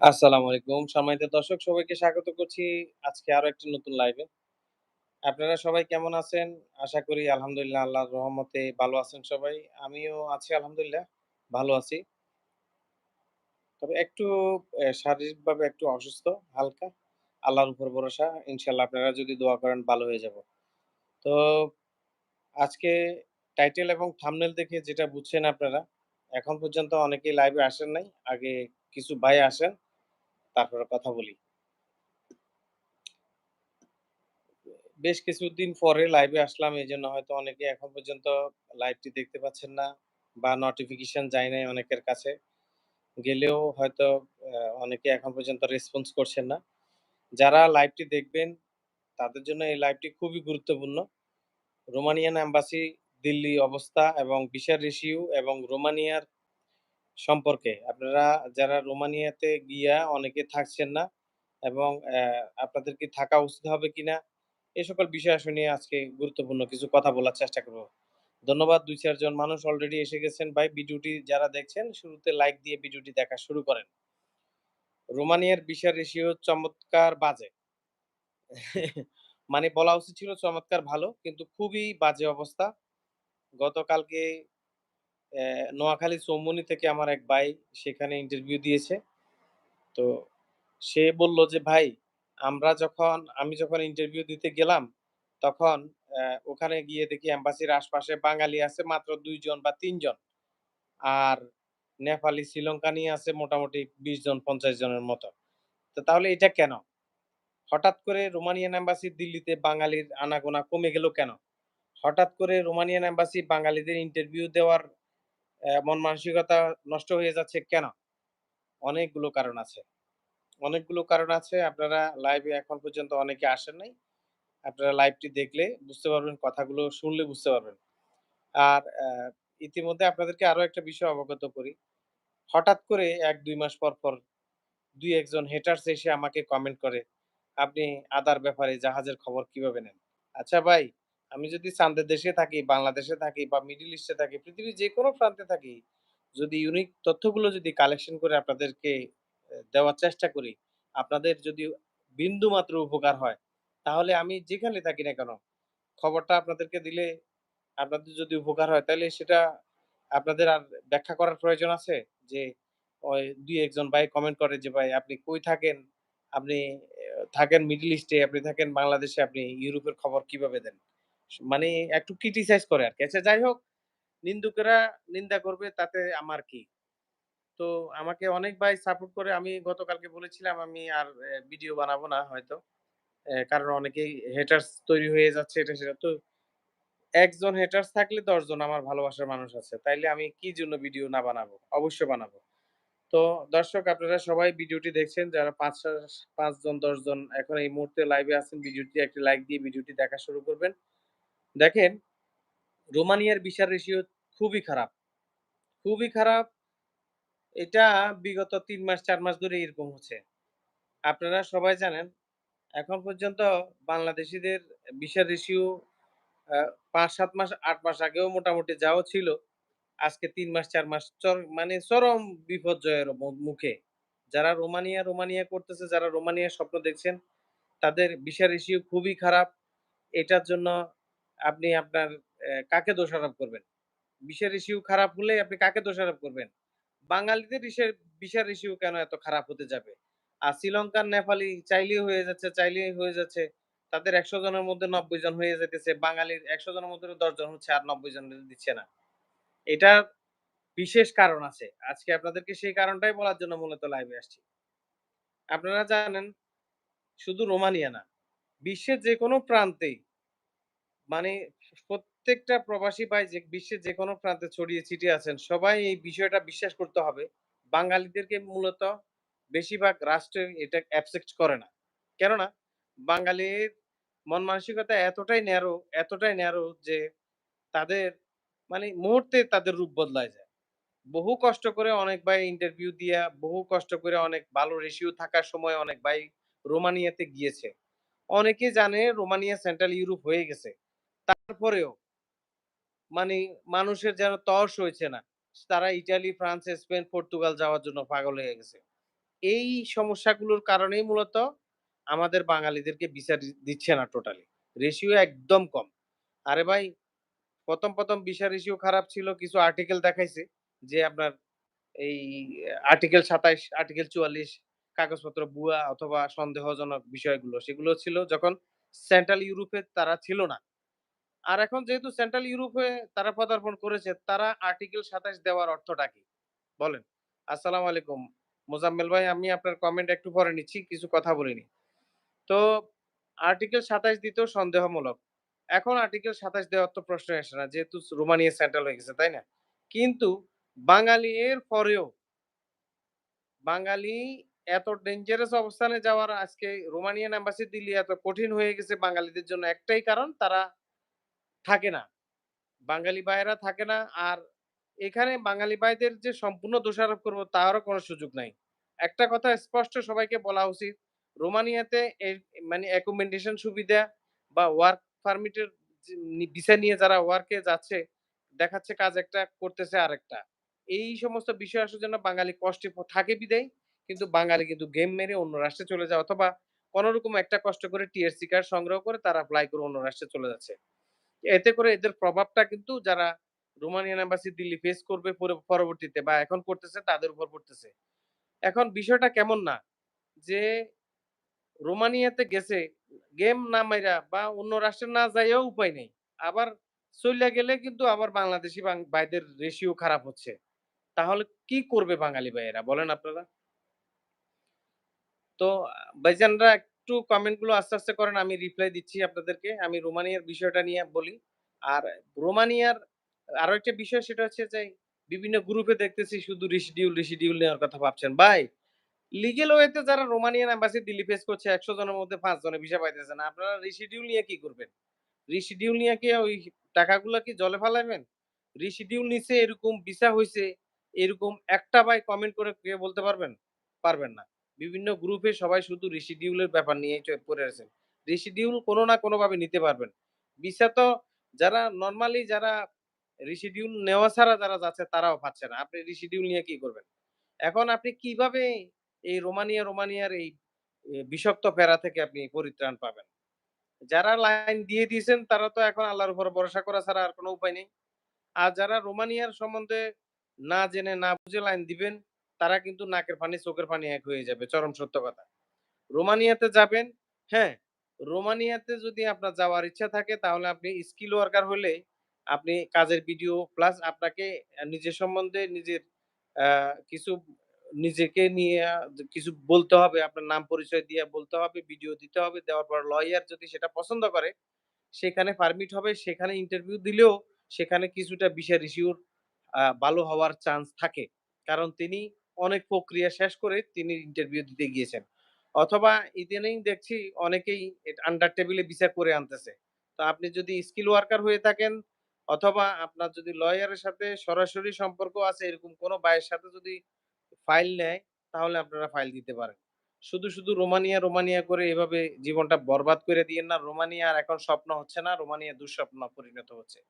আসসালামু আলাইকুম। সম্মানিত দর্শক সবাইকে স্বাগত করছি আজকে আরও একটি নতুন লাইভে। আপনারা সবাই কেমন আছেন? আশা করি আলহামদুলিল্লাহ আল্লাহর রহমতে ভালো আছেন সবাই। আমিও আছি আলহামদুলিল্লাহ ভালো আছি। তবে একটু শারীরিকভাবে একটু অসুস্থ হালকা। আল্লাহর উপর ভরসা। ইনশাআল্লাহ আপনারা যদি দোয়া করেন ভালো হয়ে যাব। তো আজকে টাইটেল এবং থামনেল দেখে যেটা বুঝছেন আপনারা, এখন পর্যন্ত অনেকেই লাইভে আসেন নাই। আগে কিছু ভাই আসেন, তারপরে কথা বলি। বেশ কিছুদিন পরে লাইভে আসলাম। এজন্য হয়তো অনেকে এখন পর্যন্ত লাইভটি দেখতে পাচ্ছেন না বা নোটিফিকেশন যায় নাই অনেকের কাছে। গেলেও হয়তো অনেকে এখন পর্যন্ত রেসপন্স করছেন না। যারা লাইভটি দেখবেন, তাদের জন্য এই লাইভটি খুবই গুরুত্বপূর্ণ। রোমানিয়ান অ্যাম্বাসি দিল্লি অবস্থা এবং ভিসার রেশিও এবং রোমানিয়ার সম্পর্কে আপনারা যারা রোমানিয়াতে গিয়া অনেকে থাকছেন না এবং আপনাদের কি থাকা উচিত হবে কিনা এই সকল বিষয় নিয়ে আজকে গুরুত্বপূর্ণ কিছু কথা বলার চেষ্টা করব। ধন্যবাদ, দুই চারজন মানুষ অলরেডি এসে গেছেন ভাই, ভিডিওটি যারা দেখছেন, শুরুতে লাইক দিয়ে ভিডিওটি দেখা শুরু করেন। রোমানিয়ার ভিসা রেশিও চমৎকার বাজে। মানে বলা উচিত ছিল চমৎকার ভালো, কিন্তু খুবই বাজে অবস্থা। গতকালকে নোয়াখালী চৌমুহনী থেকে আমার এক ভাই সেখানে ইন্টারভিউ দিয়েছে। তো সে বলল যে, "ভাই আমরা যখন আমি যখন ইন্টারভিউ দিতে গেলাম, তখন ওখানে গিয়ে দেখি এম্বাসির আশপাশে বাঙালি আছে মাত্র দুইজন বা তিনজন আর নেপালি, শ্রীলঙ্কানি আছে মোটামুটি ২০ জন ৫০ জনের মতো। তো তাহলে এটা কেন? হঠাৎ করে রোমানিয়ান এম্বাসি দিল্লিতে বাঙালির আনাগোনা কমে গেল কেন? হঠাৎ করে রোমানিয়ান এম্বাসি বাঙালিদের ইন্টারভিউ দেওয়ার মন মানসিকতা নষ্ট হয়ে যাচ্ছে কেন? অনেকগুলো কারণ আছে। অনেকগুলো কারণ আছে। আপনারা লাইভে এখন পর্যন্ত অনেকে আসেন নাই। আপনারা লাইভটি দেখলে বুঝতে পারবেন, কথাগুলো শুনলে বুঝতে পারবেন। আর ইতিমধ্যে আপনাদেরকে আরও একটা বিষয় অবগত করি। হঠাৎ করে ১-২ মাস পর, পর ২-১ জন হেটার্স এসে আমাকে কমেন্ট করে, "আপনি আদার ব্যাপারে জাহাজের খবর কীভাবে নেন?" আচ্ছা ভাই, আমি যদি চান্দের দেশে থাকি, বাংলাদেশে থাকি বা মিডল ইস্টে থাকি, পৃথিবীর যে কোনো প্রান্তে থাকি, যদি ইউনিক তথ্যগুলো যদি কালেকশন করে আপনাদেরকে দেওয়ার চেষ্টা করি, আপনাদের যদি বিন্দুমাত্র উপকার হয়, তাহলে আমি যেখানে থাকি না কেন, খবরটা আপনাদেরকে দিলে আপনাদের যদি উপকার হয়, তাহলে সেটা আপনাদের আর ব্যাখ্যা করার প্রয়োজন আছে? যে ওই দুই একজন ভাই কমেন্ট করে যে, "ভাই আপনি কই থাকেন? আপনি থাকেন মিডল ইস্টে, আপনি থাকেন বাংলাদেশে, আপনি ইউরোপের খবর কীভাবে দেন?" মানে একটু ক্রিটিসাইজ করে আরকি। আচ্ছা যাই হোক, নিন্দুকেরা নিন্দা করবে তাতে আমার কি? তো আমাকে অনেক ভাই সাপোর্ট করে আমি গতকালকে বলেছিলাম আমি আর ভিডিও বানাবো না হয়তো। কারণ অনেকেই হেটার্স তৈরি হয়ে যাচ্ছে এটা সেটা। তো একজন হেটার্স থাকলে দশজন আমার ভালোবাসার মানুষ আছে। তাইলে আমি কি জন্য ভিডিও না বানাবো? অবশ্যই বানাবো। তো দর্শক আপনারা সবাই ভিডিওটি দেখছেন যারা ৫ সাস ৫ জন ১০ এখন এই মুহূর্তে লাইভে আছেন ভিডিওটি একটি লাইক দিয়ে ভিডিওটি দেখা শুরু করবেন। দেখেন, রোমানিয়ার ভিসার রেশিও খুবই খারাপ। খুবই খারাপ। এটা বিগত তিন মাস চার মাস ধরে এরকম হচ্ছে। আপনারা সবাই জানেন, এখন পর্যন্ত বাংলাদেশিদের ভিসার রেশিও পাঁচ ৫-৭ মাস আট মাস আগেও মোটামুটি যাও ছিল। আজকে তিন মাস চার মাস মানে চরম বিপর্যয়ের মুখে। যারা রোমানিয়া, রোমানিয়া করতেছে, যারা রোমানিয়ার স্বপ্ন দেখছেন, তাদের ভিসা রেশিও খুবই খারাপ। এটার জন্য আপনি আপনার কাকে দোষারোপ করবেন? ভিসা রেশিও খারাপ হলে আপনি কাকে দোষারোপ করবেন? বাঙালিদের রিসে ভিসা রেশিও কেন এত খারাপ হতে যাবে? আর শ্রীলঙ্কার, নেপালি চাইলেই হয়ে যাচ্ছে, চাইলেই হয়ে যাচ্ছে। তাদের ১০০ জনের মধ্যে ৯০ জন হয়ে যাইতেছে। বাঙালির ১০০ জনের মধ্যে ১০ জন হচ্ছে আর ৯০ জনের দিচ্ছে না। এটার বিশেষ কারণ আছে। আজকে আপনাদেরকে সেই কারণটাই বলার জন্য মূলত লাইভে আসছি। আপনারা জানেন শুধু রোমানিয়া না, বিশ্বের যেকোনো প্রান্তেই মানে প্রত্যেকটা প্রবাসী ভাই যে বিশ্বের যেকোনো প্রান্তে ছড়িয়ে ছিটিয়ে আছেন, সবাই এই বিষয়টা বিশ্বাস করতে হবে। বাঙালিদেরকে মূলত বেশিরভাগ রাষ্ট্রে এটা অ্যাকসেপ্ট করে না। কেননা বাঙালির মন মানসিকতা এতটাই ন্যারো, এতটাই ন্যারো যে তাদের মানে মুহূর্তে তাদের রূপ বদলায় যায়। বহু কষ্ট করে অনেক ভাই ইন্টারভিউ দিয়া, বহু কষ্ট করে অনেক ভালো রেশিও থাকার সময় অনেক ভাই রোমানিয়াতে গিয়েছে। অনেকে জানে রোমানিয়া সেন্ট্রাল ইউরোপ হয়ে গেছে। তারপরেও মানে মানুষের যেন তর সইছে না। তারা ইটালি, ফ্রান্স, স্পেন, পর্তুগাল যাওয়ার জন্য পাগল হয়ে গেছে। এই সমস্যাগুলোর কারণেই মূলত আমাদের বাঙালিদেরকে দি দিচ্ছে না টোটালি। রেশিও একদম কম। আরে ভাই ১ম, ১ম ভিসা রেশিও খারাপ ছিল। কিছু আর্টিকেল দেখাইছে যে আপনার এই আর্টিকেল ২৭, আর্টিকেল ৪৪ কাগজপত্র বুয়া অথবা সন্দেহজনক বিষয়গুলো। সেগুলো ছিল যখন সেন্ট্রাল ইউরোপে তারা ছিল না। আর এখন যেহেতু সেন্ট্রাল ইউরোপে তারা পদার্পণ করেছে, তারা আর্টিকেল ২৭ দেওয়ার অর্থটা কি? বলেন। আসসালামু আলাইকুম। মোজাম্মেল ভাই আমি আপনার কমেন্ট একটু পরে নিচ্ছি। কিছু কথা বলে নিই। তো আর্টিকেল ২৭ দিতেও সন্দেহমূলক। এখন আর্টিকেল ২৭ দেওয়ার তো প্রশ্নই আসে না। যেহেতু রোমানিয়া সেন্ট্রাল হয়ে গেছে, তাই না? কিন্তু বাঙালি এর পরেও বাঙালি এত ডেঞ্জারাস অবস্থানে যাওয়ার আজকে রোমানিয়ান এম্বাসি দিল্লি এত কঠিন হয়ে গেছে বাঙালিদের জন্য একটাই কারণ তারা থাকে না। বাঙালি ভাইয়েরা থাকে না। আর এখানে বাঙালি ভাইদের যে সম্পূর্ণ দোষারোপ করব তারও কোনো সুযোগ নাই। একটা কথা স্পষ্ট সবাইকে বলা উচিত। রোমানিয়াতে মানে অ্যাকোমোডেশন সুবিধা বা ওয়ার্ক পারমিটের ভিসা নিয়ে যারা ওয়ার্কে যাচ্ছে, দেখাচ্ছে কাজ একটা করতেছে আরেকটা। এই সমস্ত বিষয় আসার জন্য বাঙালি কষ্টে থাকে বিধায় কিন্তু বাঙালি কিন্তু গেম মেরে অন্য রাষ্ট্রে চলে যায় অথবা কোনরকম একটা কষ্ট করে টিআরসি কার্ড সংগ্রহ করে তারা এপ্লাই করে অন্য রাষ্ট্রে চলে যাচ্ছে। এতে করে এদের প্রভাবটা কিন্তু যারা রোমানিয়ান এম্বাসি দিল্লি ফেস করবে পরবর্তীতে বা এখন করতেছে তাদের উপর পড়তেছে। এখন বিষয়টা কেমন না? যে রোমানিয়াতে গেছে, গেম না মাইরা বা অন্য রাষ্ট্রে না যাইয়াও উপায় নেই। আবার চইলা গেলে কিন্তু আবার বাংলাদেশি ভাইদের রেশিও খারাপ হচ্ছে। তাহলে কি করবে বাঙালি ভাইয়েরা বলেন আপনারা? তো ভাইজানরা একটু কমেন্টগুলো আস্তে, আস্তে করেন। আমি রিপ্লাই দিচ্ছি আপনাদেরকে। আমি রোমানিয়ার বিষয়টা নিয়ে বলি। আর রোমানিয়ার আরও একটা বিষয় সেটা হচ্ছে যে বিভিন্ন গ্রুপে দেখতেছি শুধু রিশিডিউল, রিশিডিউল নেওয়ার কথা ভাবছেন। ভাই লিগ্যাল ওয়েতে যারা রোমানিয়ান এম্বাসি দিল্লি ফেস করছে ১০০ জনের মধ্যে ৫ জনে ভিসা পাইতেছে না। আপনারা রিশিডিউল নিয়ে কি করবেন? রিশিডিউল নিয়ে কি ওই টাকাগুলা কি জলে ফালাইবেন? রিশিডিউল নিছে এরকম ভিসা হইছে, এরকম একটা ভাই কমেন্ট করে কে বলতে পারবেন? পারবেন না। বিভিন্ন গ্রুপে সবাই শুধু রিশিডিউল এর ব্যাপার নিয়েই চ পড়ে আছেন। রিশিডিউল কোনো না কোনোভাবে নিতে পারবেন। ভিসা তো যারা নরমালি যারা রিশিডিউল নেওয়া ছাড়া যারা যাচ্ছে তারাও পাচ্ছে না। আপনি রিশিডিউল নিয়ে কি করবেন? এখন আপনি কীভাবে এই রোমানিয়া, রোমানিয়ার এই বিষাক্ত ফেরা থেকে আপনি পরিত্রাণ পাবেন? যারা লাইন দিয়ে দিয়েছেন তারা তো এখন আল্লাহর উপর ভরসা করা ছাড়া আর কোনো উপায় নেই। আর যারা রোমানিয়ার সম্বন্ধে না জেনে না বুঝে লাইন দিবেন, তারা কিন্তু নাকের পানি চোখের পানি এক হয়ে যাবে। চরম সত্য কথা। রোমানিয়াতে যাবেন, হ্যাঁ, রোমানিয়াতে যদি আপনার যাওয়ার ইচ্ছা থাকে তাহলে আপনি স্কিল ওয়ার্কার হলে আপনি কাজের ভিডিও প্লাস আপনাকে নিজের সম্বন্ধে নিজের কিছু নিজেকে নিয়ে কিছু বলতে হবে। আপনার নাম পরিচয় দিয়ে বলতে হবে, ভিডিও দিতে হবে। দেওয়ার পর লয়ার যদি সেটা পছন্দ করে, সেখানে পারমিট হবে। সেখানে ইন্টারভিউ দিলেও সেখানে কিছুটা রেশিওর আ ভালো হওয়ার চান্স থাকে। কারণ তিনি অনেক প্রক্রিয়া শেষ করে তিনি ইন্টারভিউ দিতে গিয়েছেন। অথবা ইদানিং দেখছি অনেকেই আন্ডার টেবলে ভিসা করে আনতেছে। তো আপনি যদি স্কিল ওয়ার্কার হয়ে থাকেন অথবা আপনার যদি লয়ারের সাথে সরাসরি সম্পর্ক আছে এরকম কোনো ভাইয়ের সাথে যদি ফাইল নেয় তাহলে আপনারা ফাইল দিতে পারেন। শুধু, শুধু রোমানিয়া, রোমানিয়া করে এভাবে জীবনটা বরবাদ করে দিয়েন না। রোমানিয়া এখন স্বপ্ন হচ্ছে না। রোমানিয়া দুঃস্বপ্ন পরিণত হচ্ছে।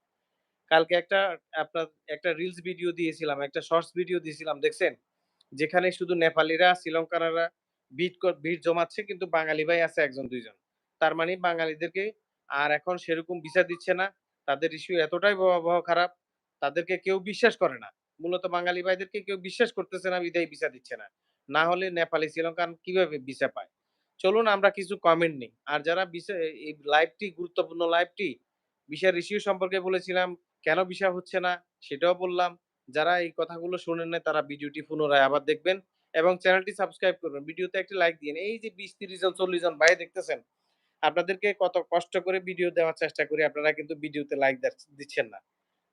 কালকে একটা আপনার একটা রিলস ভিডিও দিয়েছিলাম, একটা শর্টস ভিডিও দিয়েছিলাম দেখছেন? যেখানে শুধু নেপালিরা, শ্রীলঙ্কানরা ভিড় ভিড় জমাচ্ছে কিন্তু বাঙালি ভাই আছে একজন দুইজন তার মানে বাঙালিদেরকে আর এখন সেরকম ভিসা দিচ্ছে না। তাদের ইস্যু এতটাই ভয়াবহ খারাপ, তাদেরকে কেউ বিশ্বাস করে না। মূলত বাঙালি ভাইদেরকে কেউ বিশ্বাস করতেছে না বিধায় ভিসা দিচ্ছে না। না হলে নেপালি, শ্রীলঙ্কান কীভাবে ভিসা পায়? চলুন আমরা কিছু কমেন্ট নেই। আর যারা এই লাইভটি গুরুত্বপূর্ণ লাইভটি ভিসার ইস্যু সম্পর্কে বলেছিলাম, কেন ভিসা হচ্ছে না সেটাও বললাম। যারা এই কথাগুলো শোনেন নাই তারা ভিডিওটি পুনরায় আবার দেখবেন এবং চ্যানেলটি সাবস্ক্রাইব করবেন। ভিডিওতে একটি লাইক দিয়েন। এই যে ২০, ৩০ জন, ৪০ জন ভাই দেখতেছেন, আপনাদেরকে কত কষ্ট করে ভিডিও দেওয়ার চেষ্টা করি, আপনারা কিন্তু ভিডিওতে লাইক দিচ্ছেন না।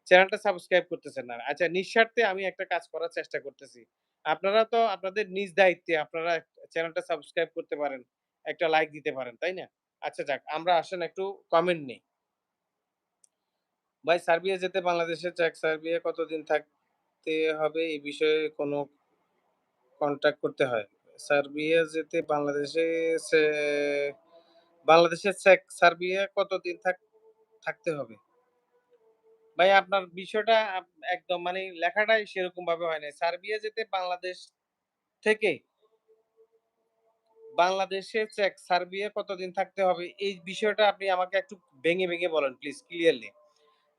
চ্যানেলটা সাবস্ক্রাইব করতেছেন না। আচ্ছা নিঃস্বার্থে আমি একটা কাজ করার চেষ্টা করতেছি। আপনারা তো আপনাদের নিজ দায়িত্বে আপনারা চ্যানেলটা সাবস্ক্রাইব করতে পারেন, একটা লাইক দিতে পারেন, তাই না? আচ্ছা যাক, আমরা আসেন একটু কমেন্ট নেই। ভাই সার্বিয়া যেতে বাংলাদেশের চেক সার্বিয়া কতদিন থাকতে হবে এই বিষয়ে কোনো কনট্যাক্ট করতে হয়? সার্বিয়া যেতে বাংলাদেশে সে বাংলাদেশের সার্বিয়া কতদিন থাক থাকতে হবে? ভাই আপনার বিষয়টা একদম মানে লেখাটাই সেরকম ভাবে হয় নাই। সার্বিয়া যেতে বাংলাদেশ থেকে বাংলাদেশে চেক সার্বিয়া কতদিন থাকতে হবে? এই বিষয়টা আপনি আমাকে একটু ভেঙে, ভেঙে বলেন প্লিজ ক্লিয়ারলি।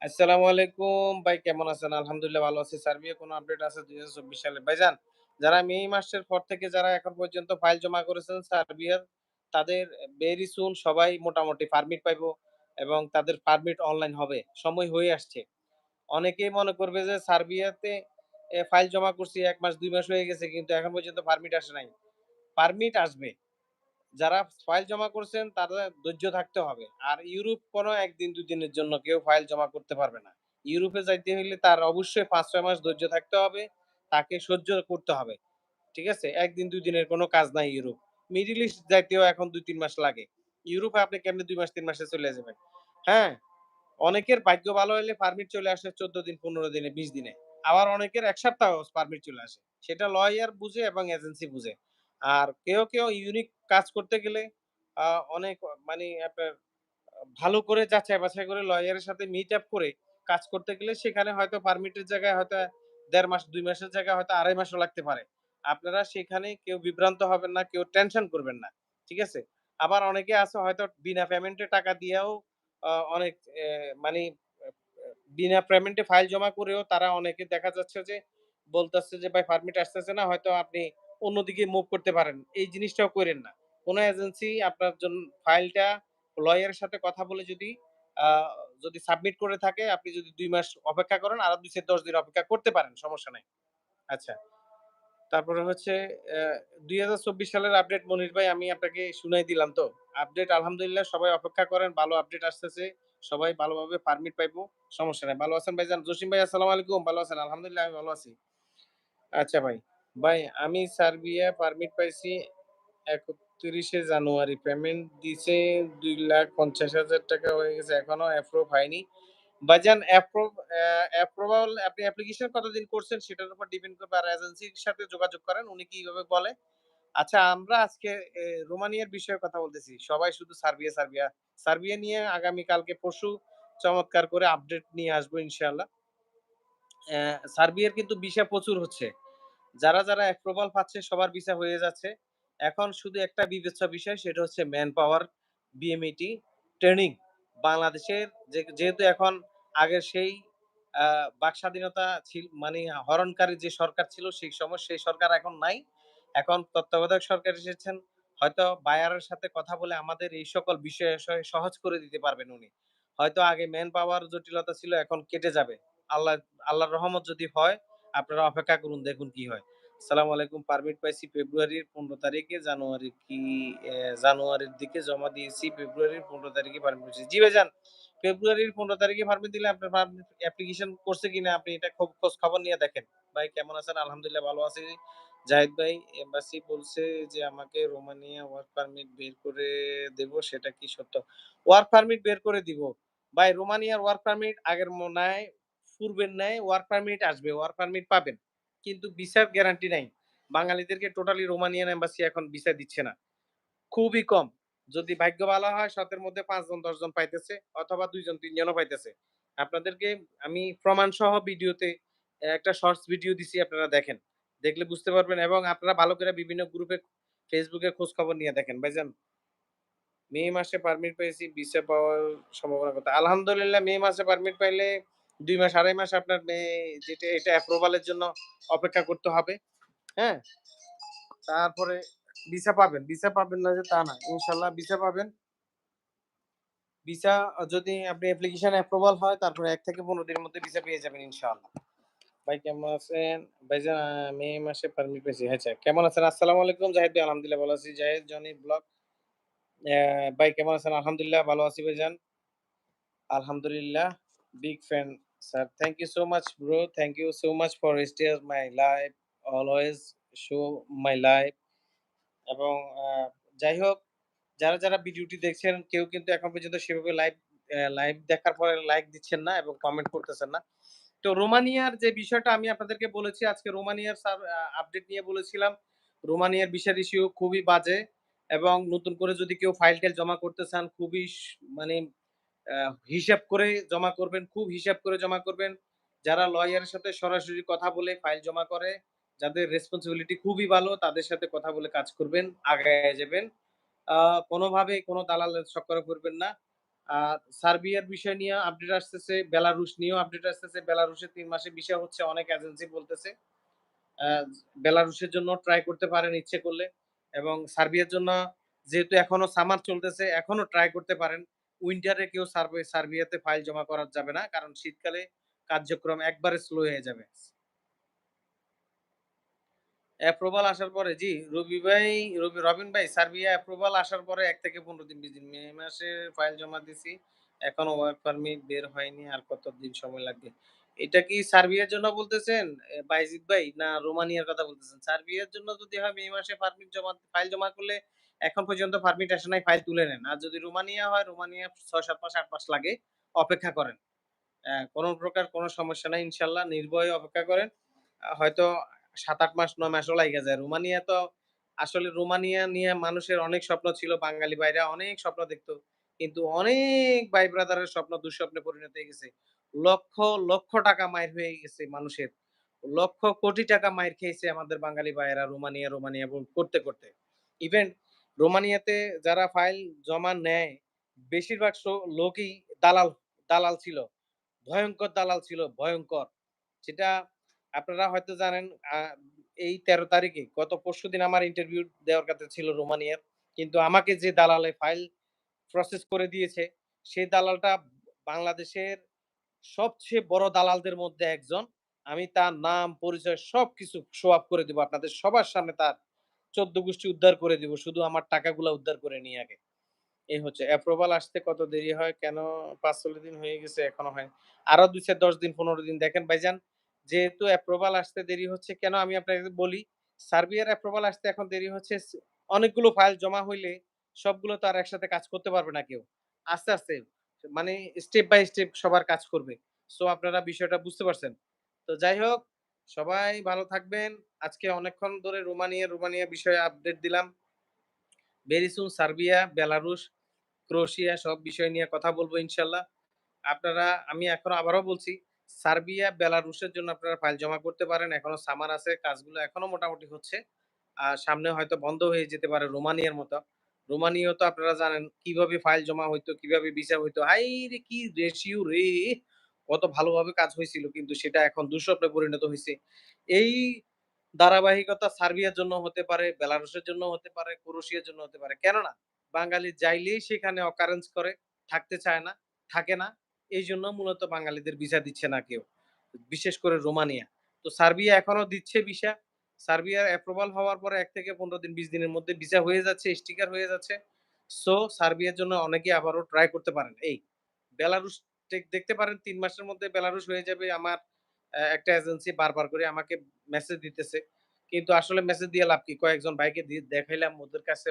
আসসালামু আলাইকুম ভাই, কেমন আছেন? আলহামদুলিল্লাহ ভালো আছি। সার্বিয়া কোনো আপডেট আছে ২০২৪ সালে? ভাইজান, যারা মে মাসের পর থেকে যারা এখন পর্যন্ত ফাইল জমা করেছেন সার্বিয়ার তাদের ভেরি সুন সবাই মোটামুটি পারমিট পাইবো এবং তাদের পারমিট অনলাইন হবে। সময় হয়ে আসছে। অনেকেই মনে করবে যে সার্বিয়াতে ফাইল জমা করছি এক মাস, দুই মাস হয়ে গেছে, কিন্তু এখন পর্যন্ত পারমিট আসে নাই। পারমিট আসবে। যারা ফাইল জমা করছেন তাদের ধৈর্য থাকতে হবে। আর ইউরোপ কোনো ১ দিন ২ দিনের জন্য কেউ ফাইল জমা করতে পারবে না। ইউরোপে যাইতে হইলে তার অবশ্যই ৫-৬ মাস ধৈর্য থাকতে হবে। তাকে সহ্য করতে হবে। ঠিক আছে? ১ দিন ২ দিনের কোনো কাজ নাই ইউরোপ। মিডল ইস্ট যাইতেও এখন ২-৩ মাস লাগে। ইউরোপে আপনি কেমনে ২ মাস তিন মাসে চলে যাবেন? হ্যাঁ? অনেকের ভাগ্য ভালো হলে পারমিট চলে আসে ১৪ দিন, ১৫ দিনে, ২০ দিনে। আবার অনেকের এক সপ্তাহ পারমিট চলে আসে। সেটা লয়ার বুঝে এবং এজেন্সি বুঝে। আর কেউ, কেউ ইউনিক কাজ করতে গেলে অনেক মানে আপনার ভালো করে যাচাই-বাছাই করে লয়ারের সাথে মিট আপ করে কাজ করতে গেলে সেখানে হয়তো পারমিটের জায়গায় হয়তো ১.৫ মাস ২ মাসের জায়গায় হয়তো ২.৫ মাসও লাগতে পারে। আপনারা সেখানে কেউ বিভ্রান্ত হবেন না, কেউ টেনশন করবেন না। ঠিক আছে? আবার অনেকে আছে হয়তো বিনা পেমেন্টে টাকা দিয়েও অনেক মানি বিনা পেমেন্টে ফাইল জমা করেও তারা অনেকে দেখা যাচ্ছে যে বলতেছে যে ভাই পারমিট আসতেছে না হয়তো আপনি অন্যদিকে মুভ করতে পারেন। এই জিনিসটাও করেন না। কোন এজেন্সি আপনার জন ফাইলটা লয়ারের সাথে কথা বলে যদি যদি সাবমিট করে থাকে, আপনি যদি ২ মাস অপেক্ষা করেন, আরও ২ থেকে দিন অপেক্ষা করতে পারেন। সমস্যা নাই। আচ্ছা। তারপরে হচ্ছে ২০২৪ সালের আপডেট মনির ভাই, আমি আপনাকে শুনাই দিলাম তো। আপডেট আলহামদুলিল্লাহ, সবাই অপেক্ষা করেন। ভালো আপডেট আসতেছে। সবাই ভালোভাবে পারমিট পাইবো। সমস্যা নাই। ভালো আছেন ভাইজান? জসিম ভাই, আসসালামু আলাইকুম। ভালো আছেন? আলহামদুলিল্লাহ, আমি ভালো আছি। আচ্ছা ভাই। ভাই আমি সার্বিয়া পারমিট পাইছি ৩১ শে জানুয়ারি। পেমেন্ট দিছে ৳২,৫০,০০০ হয়ে গেছে। এখনও অ্যাপ্রুভ হয়নি। ভাইজান অ্যাপ্রুভ অ্যাপ্রুভাল আপনি অ্যাপ্লিকেশন কতদিন করছেন সেটার উপর ডিপেন্ড করবে। আর এজেন্সির সাথে যোগাযোগ করেন। উনি কীভাবে বলে। আচ্ছা আমরা আজকে রোমানিয়ার বিষয়ে কথা বলতেছি। সবাই শুধু সার্বিয়া, সার্বিয়া। সার্বিয়া নিয়ে আগামী কালকে পরশু চমৎকার করে আপডেট নিয়ে আসব ইনশাআল্লাহ। অ্যা সার্বিয়ার কিন্তু ভিসা প্রচুর হচ্ছে। যারা, যারা অ্যাপ্রুভাল পাচ্ছে সবার ভিসা হয়ে যাচ্ছে। এখন শুধু একটা বিবেচ্য বিষয় সেটা হচ্ছে ম্যান পাওয়ার, বিএমইটি, ট্রেনিং। বাংলাদেশের যেহেতু এখন আগের সেই বাক স্বাধীনতা ছিল মানে হরণকারী যে সরকার ছিল সেই সময় সেই সরকার এখন নাই। এখন তত্ত্বাবধায়ক সরকার এসেছেন। হয়তো বায়ারের সাথে কথা বলে আমাদের এই সকল বিষয়ে সহজ করে দিতে পারবেন উনি। হয়তো আগে ম্যান পাওয়ার জটিলতা ছিল এখন কেটে যাবে। আল্লাহ আল্লাহর রহমত যদি হয় আপনারা অপেক্ষা করুন দেখুন কি হয়। সালাম আলাইকুম পারমিট পাইছি ফেব্রুয়ারির ১৫ তারিখে জানুয়ারি কি জানুয়ারির দিকে জমা দিয়েছি। ফেব্রুয়ারির ১৫ তারিখে পারমিট পেয়েছি। জি ভাইজান, ফেব্রুয়ারির ১৫ তারিখে পারমিট দিলে আপনার অ্যাপ্লিকেশন করছে কিনা আপনি এটা খুব খোঁজ খবর নিয়ে দেখেন। ভাই কেমন আছেন? আলহামদুলিল্লাহ ভালো আছি। জাহিদ ভাই এম্বাসি বলছে যে আমাকে রোমানিয়া ওয়ার্ক পারমিট বের করে দেব সেটা কি সত্য? ওয়ার্ক পারমিট বের করে দিব। ভাই রোমানিয়ার ওয়ার্ক পারমিট আগের ম নাই পূর্বের ন্যায় ওয়ার্ক পারমিট আসবে। ওয়ার্ক পারমিট পাবেন। কিন্তু ভিসার গ্যারান্টি নাই। বাঙালিদেরকে টোটালি রোমানিয়ান এম্বাসি এখন ভিসা দিচ্ছে না। খুবই কম। যদি ভাগ্য ভালো হয় ৭ মধ্যে ৫ জন ১০ জন পাইতেছে, অথবা ২ জন ৩ জনও পাইতেছে। আপনাদেরকে আমি প্রমাণ সহ ভিডিওতে একটা শর্টস ভিডিও দিছি, আপনারা দেখেন। দেখলে বুঝতে পারবেন এবং আপনারা ভালো করে বিভিন্ন গ্রুপে এ খোঁজ খবর নিয়ে দেখেন। ভাইজান, মে মাসে পারমিট পেয়েছি ভিসা পাওয়ার সম্ভাবনা কত? আলহামদুলিল্লাহ, মে মাসে পারমিট পাইলে ২ মাস ২.৫ মাস আপনার যেটা, এটা অ্যাপ্রুভাল এর জন্য অপেক্ষা করতে হবে। হ্যাঁ? তারপরে ভিসা পাবেন। ভিসা পাবেন না যে তা না। ইনশাআল্লাহ ভিসা পাবেন। ভিসা যদি আপনি অ্যাপ্লিকেশন অ্যাপ্রুভাল হয়, তারপরে ১ থেকে ১৫ দিনের মধ্যে ভিসা পেয়ে যাবেন ইনশাল্লাহ ভাই, কেমন আছেন? ভাইজান মে মাসে পারমিট পেয়েছি। আচ্ছা কেমন আছেন? আসসালামু আলাইকুম জাহিদ ভাই, আলহামদুলিল্লাহ ভালো আছি। জাহিদ, জনি, ব্লগ ভাই, কেমন আছেন? আলহামদুলিল্লাহ ভালো আছি ভাইজান। আলহামদুলিল্লাহ big fan sir. Thank you so much bro. Thank you so much for steer my life. Always show my life এবং আ যাই হোক যারা, যারা ভিডিওটি দেখছেন কেউ কিন্তু এখন পর্যন্ত সেভাবে লাইভ লাইভ দেখার পরে লাইক দিচ্ছেন না এবং কমেন্ট করতেছেন না। তো রোমানিয়ার যে বিষয়টা আমি আপনাদেরকে বলেছি আজকে রোমানিয়ার আপডেট নিয়ে বলেছিলাম। রোমানিয়ার ভিসা রেশিও খুবই বাজে এবং নতুন করে যদি কেউ ফাইল-টাইল জমা করতে চান খুবই মানে হিসাব করে জমা করবেন, খুব হিসাব করে জমা করবেন। যারা লয়ারের সাথে সরাসরি কথা বলে ফাইল জমা করে যাদের রেসপন্সিবিলিটি খুবই ভালো তাদের সাথে কথা বলে কাজ করবেন, আগায়া যাবেন। আ কোনোভাবেই কোনো দালালের চক্করে পড়বেন না। আর সার্বিয়ার বিষয় নিয়ে আপডেট আসতেছে, বেলারুশ নিয়েও আপডেট আসতেছে। বেলারুশের তিন মাসে বিষয় হচ্ছে অনেক এজেন্সি বলতেছে। বেলারুশের জন্য ট্রাই করতে পারেন ইচ্ছে করলে এবং সার্বিয়ার জন্য যেহেতু এখনও সামার চলতেছে, এখনও ট্রাই করতে পারেন। উইন্টারে কেউ সার্বে সার্বিয়াতে ফাইল জমা করা যাবে না। কারণ শীতকালে কার্যক্রম একবারে স্লো হয়ে যাবে। অ্যাপ্রুভাল আসার পরে জি, রবি ভাই, রবি রবিন ভাই সার্বিয়া অ্যাপ্রুভাল আসার পরে ১ থেকে ১৫ দিন ২০ দিন। মে মাসে ফাইল জমা দিছি। এখনও ওয়ার্ক পারমিট বের হয়নি। আর কতদিন সময় লাগবে? এটা কি সার্বিয়ার জন্য বলতেছেন এ বাইজিদ ভাই? না রোমানিয়ার কথা বলতেছেন? সার্বিয়ার জন্য যদি হয় মে মাসে পারমিট জমা ফাইল জমা করলে এখন পর্যন্ত পারমিট আসে নাই, ফাইল তুলে নেন। আর যদি রোমানিয়া হয়, রোমানিয়া ৬-৭ মাস ৮ মাস লাগে। অপেক্ষা করেন। কোন প্রকার কোন সমস্যা নাই ইনশাআল্লাহ। নির্ভয়ে অপেক্ষা করেন। হয়তো ৭-৮ মাস ৯ মাসও লাইগা যায়। রোমানিয়া তো আসলে রোমানিয়া নিয়ে মানুষের অনেক স্বপ্ন ছিল। বাঙালি ভাইরা অনেক স্বপ্ন দেখত। কিন্তু অনেক ভাই ব্রাদারের স্বপ্ন দুঃস্বপ্নে পরিণত হয়ে গেছে। লক্ষ, লক্ষ টাকা মাইর হয়ে গেছে মানুষের। লক্ষ কোটি টাকা মাইর খেয়েছে আমাদের বাঙালি ভাইয়েরা রোমানিয়া, রোমানিয়া করতে, করতে। ইভেন রোমানিয়াতে যারা ফাইল জমা নেয়, বেশিরভাগ লোকই দালাল, দালাল ছিল। ভয়ঙ্কর দালাল ছিল, ভয়ঙ্কর যেটা আপনারা হয়তো জানেন এই ১৩ তারিখে গত পরশুদিন আমার ইন্টারভিউ দেওয়ার কথা ছিল রোমানিয়ার। কিন্তু আমাকে যে দালালে ফাইল প্রসেস করে দিয়েছে, সেই দালালটা বাংলাদেশের সবচেয়ে বড় দালালদের মধ্যে একজন। আমি তার নাম, পরিচয় সবকিছু শো অফ করে দেবো আপনাদের সবার সামনে তার ১৪ গোষ্ঠী উদ্ধার করে দিব। শুধু আমার টাকাগুলা উদ্ধার করে নিয়ে আগে। এই হচ্ছে অ্যাপ্রুভাল আসতে কত দেরি হয়? কেন ৫-৬ দিন হয়ে গেছে এখনও হয়নি। আরও ২-৪ ১০ দিন ১৫ দিন দেখেন ভাইজান, যেহেতু অ্যাপ্রুভাল আসতে দেরি হচ্ছে কেন আমি আপনাকে বলি, সার্বিয়ার অ্যাপ্রুভাল আসতে এখন দেরি হচ্ছে অনেকগুলো ফাইল জমা হইলে সবগুলো তো আর একসাথে কাজ করতে পারবে না কেউ। আস্তে, আস্তে মানে স্টেপ বাই স্টেপ সবার কাজ করবে। সো আপনারা বিষয়টা বুঝতে পারছেন। তো যাই হোক, সবাই ভালো থাকবেন। আজকে অনেকক্ষণ ধরে রোমানিয়া, রোমানিয়া বিষয়ে আপডেট দিলাম। Very soon Serbia, Belarus, Croatia সব বিষয় নিয়ে কথা বলব ইনশাআল্লাহ। আপনারা আমি এখন আবারও বলছি, সার্বিয়া, বেলারুশের জন্য আপনারা ফাইল জমা করতে পারেন। এখনও সামার আছে, কাজগুলো এখনও মোটামুটি হচ্ছে। আর সামনে হয়তো বন্ধ হয়ে যেতে পারে রোমানিয়ার মতো। রোমানিয়াও তো আপনারা জানেন কীভাবে ফাইল জমা হইতো, কীভাবে বিচার হইতো। আই হাইরে কি রেশিও রে! কত ভালোভাবে কাজ হইছিল কিন্তু সেটা এখন দুঃস্বপ্নে পরিণত হইছে। এই ধারাবাহিকতা সার্বিয়ার জন্য হতে পারে, বেলারুশের জন্য হতে পারে, ক্রোয়েশিয়ার জন্য হতে পারে। কেননা বাঙালি যাইলেই সেখানে অকারেন্স করে, থাকতে চায় না, থাকে না। এইজন্য মূলত বাঙালিদের ভিসা দিচ্ছে না কেউ। বিশেষ করে রোমানিয়া। তো সার্বিয়া এখনও দিচ্ছে ভিসা। সার্বিয়ার অ্যাপ্রুভাল হওয়ার পরে এক থেকে ১৫ দিন ২০ দিনের মধ্যে ভিসা হয়ে যাচ্ছে, স্টিকার হয়ে যাচ্ছে। সো সার্বিয়ার জন্য অনেকেই আবারও ট্রাই করতে পারেন। এই বেলারুশ টেক দেখতে পারেন তিন মাসের মধ্যে বেলারুশ হয়ে যাবে। আমার একটা এজেন্সি বারবার করে আমাকে মেসেজ দিতেছে। কিন্তু আসলে মেসেজ দিয়ে লাভ কি? কয়েকজন ভাইকে দেখাইলাম, ওদের কাছে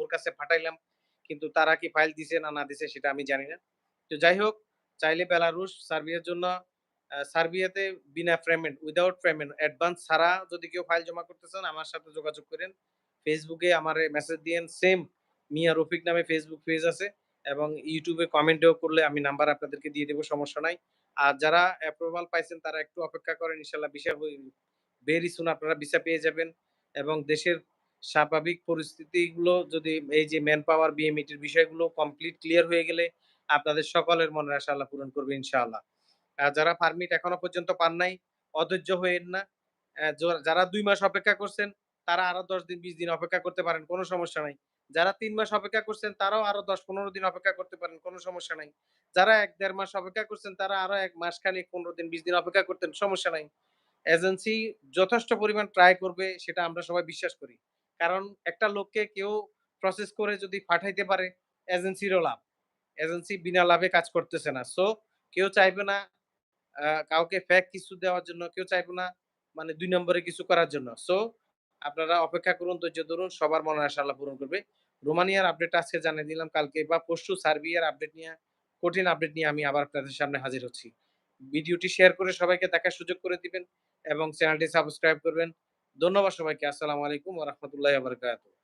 ওর কাছে পাঠাইলাম। কিন্তু তারা কি ফাইল দিছে না, না দিছে সেটা আমি জানি না। তো যাই হোক, চাইলে বেলারুশ সার্বিয়ার জন্য সার্বিয়াতে বিনা পেমেন্ট, উইদাউট পেমেন্ট অ্যাডভান্স ছাড়া যদি কেউ ফাইল জমা করতে চান আমার সাথে যোগাযোগ করেন। ফেসবুকে আমার মেসেজ দিয়েন। সেম মিয়া রফিক নামে ফেসবুক পেজ আছে এবং ইউটিউবে কমেন্টেও করলে আমি নাম্বার আপনাদেরকে দিয়ে দেব, সমস্যা নাই। আর যারা অ্যাপ্রুভাল পাইছেন তারা একটু অপেক্ষা করেন। ইনশাআল্লাহ ভিসা ভেরি সুন আপনারা ভিসা পেয়ে যাবেন এবং দেশের স্বাভাবিক পরিস্থিতিগুলো যদি এই যে ম্যান পাওয়ার, বিএমইটির বিষয়গুলো কমপ্লিট ক্লিয়ার হয়ে গেলে আপনাদের সকলের মনের আশা আল্লাহ পূরণ করবে ইনশাআল্লাহ। আর যারা পারমিট এখনও পর্যন্ত পান নাই, অধৈর্য হইয়েন না। যারা দুই মাস অপেক্ষা করছেন, তারা আরও ১০ দিন ২০ দিন অপেক্ষা করতে পারেন, কোনো সমস্যা নাই। যারা ৩ মাস অপেক্ষা করছেন, তারাও আরও ১০-১৫ দিন অপেক্ষা করতে পারেন, কোন সমস্যা নাই। যারা ১-১.৫ মাস অপেক্ষা করছেন, তারা আরও ১ মাস খানেক ১৫ দিন ২০ দিন অপেক্ষা করতেন, সমস্যা নাই। এজেন্সি যথেষ্ট পরিমাণ ট্রাই করবে সেটা আমরা সবাই বিশ্বাস করি। কারণ একটা লোককে কেউ প্রসেস করে যদি পাঠাইতে পারে, এজেন্সিরও লাভ। এজেন্সি বিনা লাভে কাজ করতেছে না। সো কেউ চাইবে না কাউকে ফ্যাক কিছু দেওয়ার জন্য, কেউ চাইবে না মানে দুই নম্বরে কিছু করার জন্য। সো আপনারা অপেক্ষা করুন, ধৈর্য ধরুন, সবার মনে আশা আল্লাহ পূরণ করবে। রোমানিয়ার আপডেট আজকে জানিয়ে দিলাম, কালকে বা পরশু সার্বিয়ার আপডেট নিয়ে কঠিন আপডেট নিয়ে আমি আবার আপনাদের সামনে হাজির হচ্ছি। ভিডিওটি শেয়ার করে সবাইকে দেখার সুযোগ করে দিবেন এবং চ্যানেলটি সাবস্ক্রাইব করবেন। ধন্যবাদ সবাইকে। আসসালামু আলাইকুম ওয়া বারাকাতুহু।